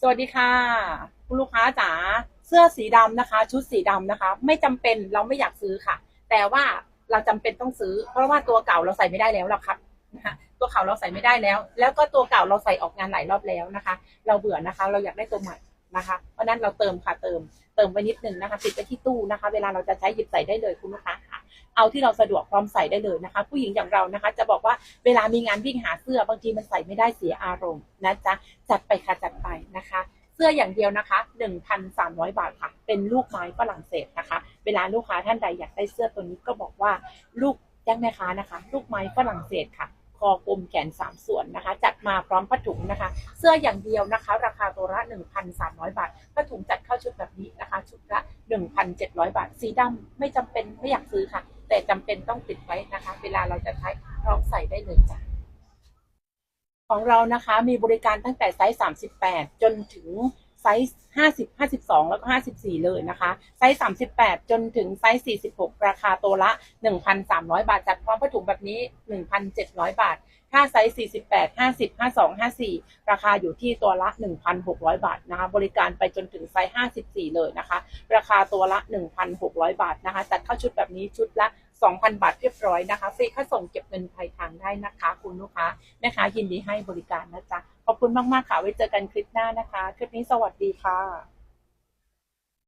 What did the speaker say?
สวัสดีค่ะ คุณลูกค้าจ๋าเสื้อสีดำนะคะ ชุดสีดำนะคะ ไม่จำเป็นเราไม่อยากซื้อค่ะ แต่ว่าเราจำเป็นต้องซื้อ เพราะว่าตัวเก่าเราใส่ไม่ได้แล้วหรอกครับนะคะตัวเก่าเราใส่ไม่ได้แล้ว แล้วก็ตัวเก่าเราใส่ออกงานหลายรอบแล้วนะคะ เราเบื่อนะคะ เราอยากได้ตัวใหม่นะคะเพราะนั้นเราเติมค่ะเติมเติมไปนิดนึงนะคะติดไปที่ตู้นะคะ เวลาเราจะใช้หยิบใส่ได้เลยคุณลูกค้า เอาที่เราสะดวกพร้อมใส่ได้เลยนะคะ ผู้หญิงอย่างเรานะคะ จะบอกว่าเวลามีงานวิ่งหาเสื้อบางทีมันใส่ไม่ได้เสียอารมณ์นะจ๊ะจัดไปค่ะจัดไปนะคะ เสื้ออย่างเดียวนะคะ 1,300 บาทค่ะ เป็นลูกไม้ฝรั่งเศสนะคะ เวลาลูกค้าท่านใดอยากได้เสื้อตัวนี้ก็บอกว่าลูกแจ้งแม่ค้านะคะ ลูกไม้ฝรั่งเศสค่ะคอกลมแขนสามส่วนนะคะ จัดมาพร้อมผ้าถุงนะคะ เสื้ออย่างเดียวนะคะ ราคาตัวละ 1,300 บาทผ้าถุงจัดเข้าชุดแบบนี้นะคะ ชุดละ 1,700 บาท สีดำไม่จำเป็นไม่อยากซื้อค่ะ ปิดไว้นะคะ เวลาเราจะใช้พร้อมใส่ได้เลยจ้ะของเรานะคะมีบริการตั้งแต่ไซส์ 38 จนถึงไซส์ 50 52 แล้วก็ 54 เลยนะคะ ไซส์ 38 จนถึงไซส์ 46 ราคาตัวละ 1,300 บาท จัดพร้อมผ้าถุงแบบนี้ 1,700 บาท ถ้าไซส์ 48 50 52 54 ราคาอยู่ที่ตัวละ 1,600 บาทนะคะ บริการไปจนถึงไซส์ 54 เลยนะคะ ราคาตัวละ 1,600 บาทนะคะ จัดเข้าชุดแบบนี้ชุดละ 2,000 บาทเรียบร้อยนะคะฟรีค่าส่งเก็บเงินปลายทางได้นะคะ คุณลูกค้าแม่ค้ายินดีให้บริการนะจ๊ะขอบคุณมากๆค่ะไว้เจอกันคลิปหน้านะคะ คลิปนี้สวัสดีค่ะ